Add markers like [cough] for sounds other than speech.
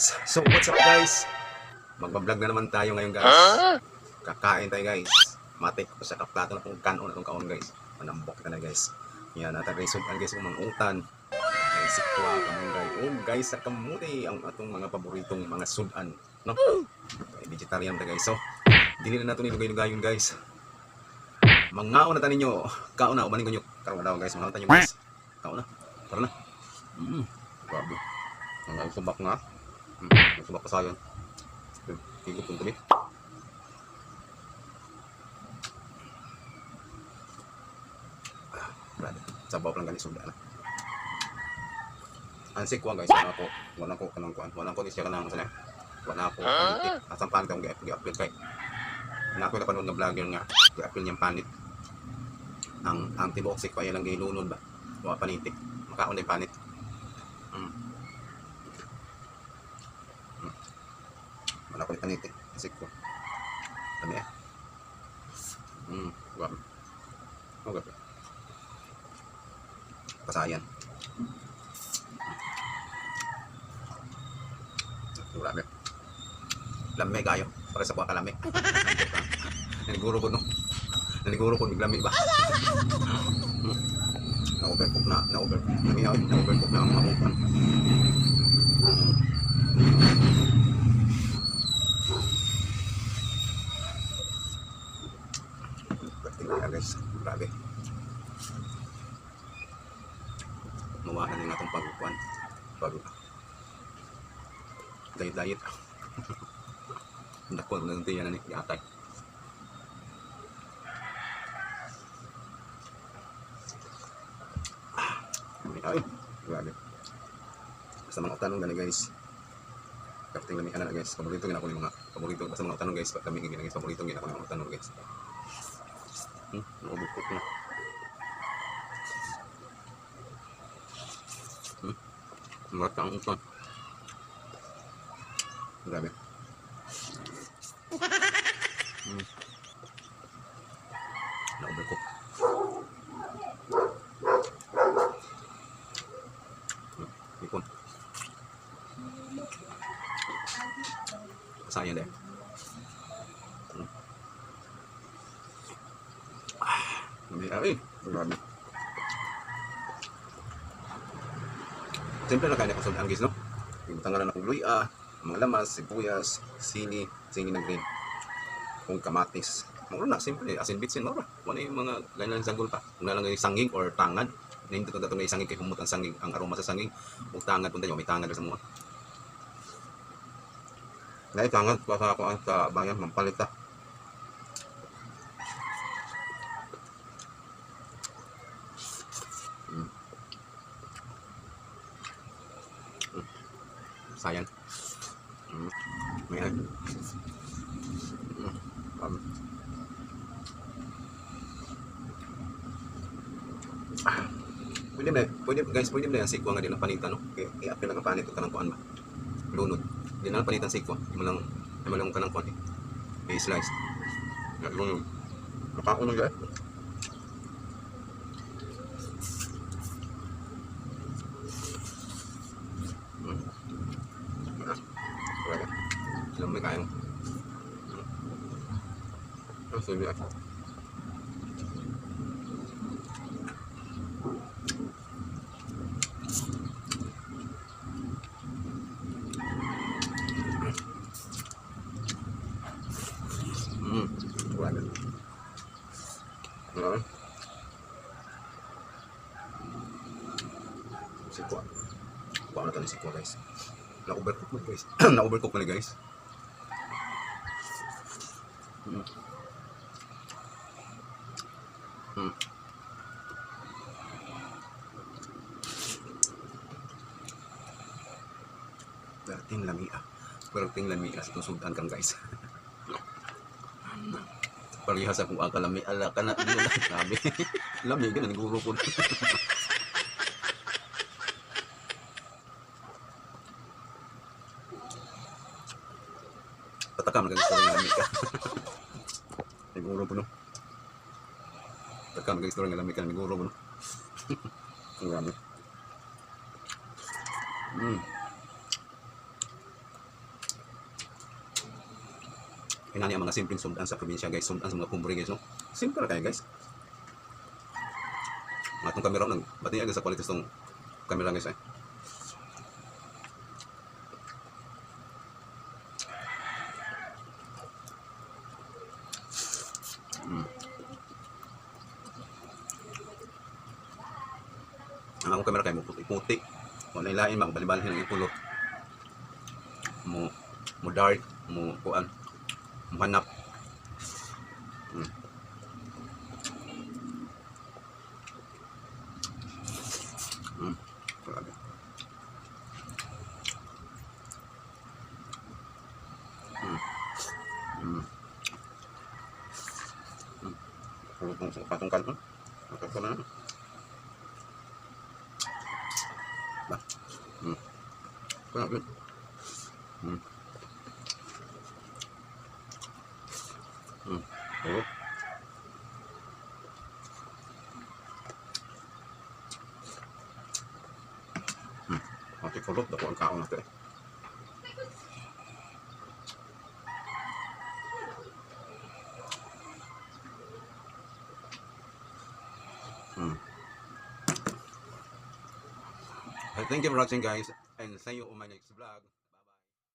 So, what's up guys? Magbablog na naman tayo ngayon guys. Kakain tayo guys. Matik ko sa kaplato na kung kanon na itong kaon guys. Manambok ka na guys. Yan, natin resultan guys kung mangutan. Ay, sikwa, kamunggay. Oh guys, sa kamuti ang atong mga paboritong mga sudan. No? Ay, vegetarian ta guys. So, dili na nato nilugay-lugayon guys. Mangaon na tanin nyo. Kaon na, umanin ko nyo. Karon na daw guys, mangaon tayo guys. Kaon na. Tara na. Mm. Grabe. Ang subak nga. Hmm, ang subak pa sa akin. Higop kong kami. Grabe. Sabaw lang ganit sudan. Ansik ko guys, wala ko, wala ko kanang kuan, wala ko isya kanang sana. Wala ko. Asang panit ang gi-upload kay. Na ako napanood ng vlogger nga, gi-upload niyang panit. Ang ang tiboxik pa lang gilunod ba. Wa panitik. Makaon na yung panit. Mm. Mm. Wala yung panitik. Asik ko. Dami eh. Mm, grabe. Oh, grabe. Pasayan. Grabe. Lame kayo. Para sa kuha ka lame. [laughs] Naniguro ko no. Naniguro ko miglami ba? Hmm. [laughs] Na-overcook na. Na-overcook. Nangyayari. Na-overcook na ang mamukan. Tingnan guys. Grabe. Mawahan din natong pagkukuan. Na. Diet [laughs] diet. Dako na nanti yan ni yatay. Ay, grabe. Basta mga tanong gani guys. Kapting lami ana guys. Paborito gina ko ni mga paborito basta mga tanong guys. Kami gina guys paborito gina ko ni mga tanong guys. Hmm, naubukot na. Marat ang utan. Grabe. Hmm. Naubukot. Ipon. Sayang deh. Hmm. Ah, ay, grabe. Siyempre nakain ako sa anggis, no? Yung tangalan akong luya, mga lamas, sibuyas, sili, sili na green, kung kamatis. Mura na, simple, asin bitsin, mura. Wala yung mga ganyan sanggol pa. Kung nalang sanging or tangad, Nindot na itong isangig kay humot ang sanging, ang aroma sa sanging. Kung tangad, punta nyo, may tangad sa mga. Dahil tangad, baka ako ang sa bayan, mampalit. Sayang. Mm. May ay. Mm. Um. Pwede ba, pwede guys, pwede ba yan sikwa nga din ang panitan, no? Kaya i-apply lang ang panit kanang kuan ba? Lunod. Di na lang panitan sikwa. Di mo lang, di mo lang kanang kuan eh. I-slice. Nga, lunod. Nakakunog yan. Mm. Ah, Wala. Alam mo kayong. Sabi ako. Wala. Ano? Sikwa. Kuha na tayo sikwa guys. Na-overcook [clears throat] na guys. Na-overcook na guys. Hmm. Hmm. Perting lamia. Perting lamia sa tusudan kang guys. Parihas akong akalami. Ala ka na. Na sabi. [laughs] Lami, ganun. Guro ko. Patakam na ng lami ka. [laughs] Siguro po no. Taka nag-istorya ng lamig [laughs] ka mm. na miguro mo. Ang grabe. Mm. Inani ang mga simpleng sundan sa probinsya guys. Sundan sa mga kumbre guys. No? Simple na guys. Mga itong kamera nang ba't niya sa kwalitas itong kamera guys eh. Mm. Ang kamera kayo mo puti-puti. Wala ilain, makabalibalhin ang ipulot. Mo, mo dark, mo kuan, mo hanap. Mm. Mm. Grabe. Mm. Mm. Mm. Pulot mo sa patungkan ko. Na. Ba. Mm. Grabe. Mm. Mm. Oh. Hmm. Ate kulot dako ang kaon natin. Hmm. Thank you for watching guys and see you on my next vlog.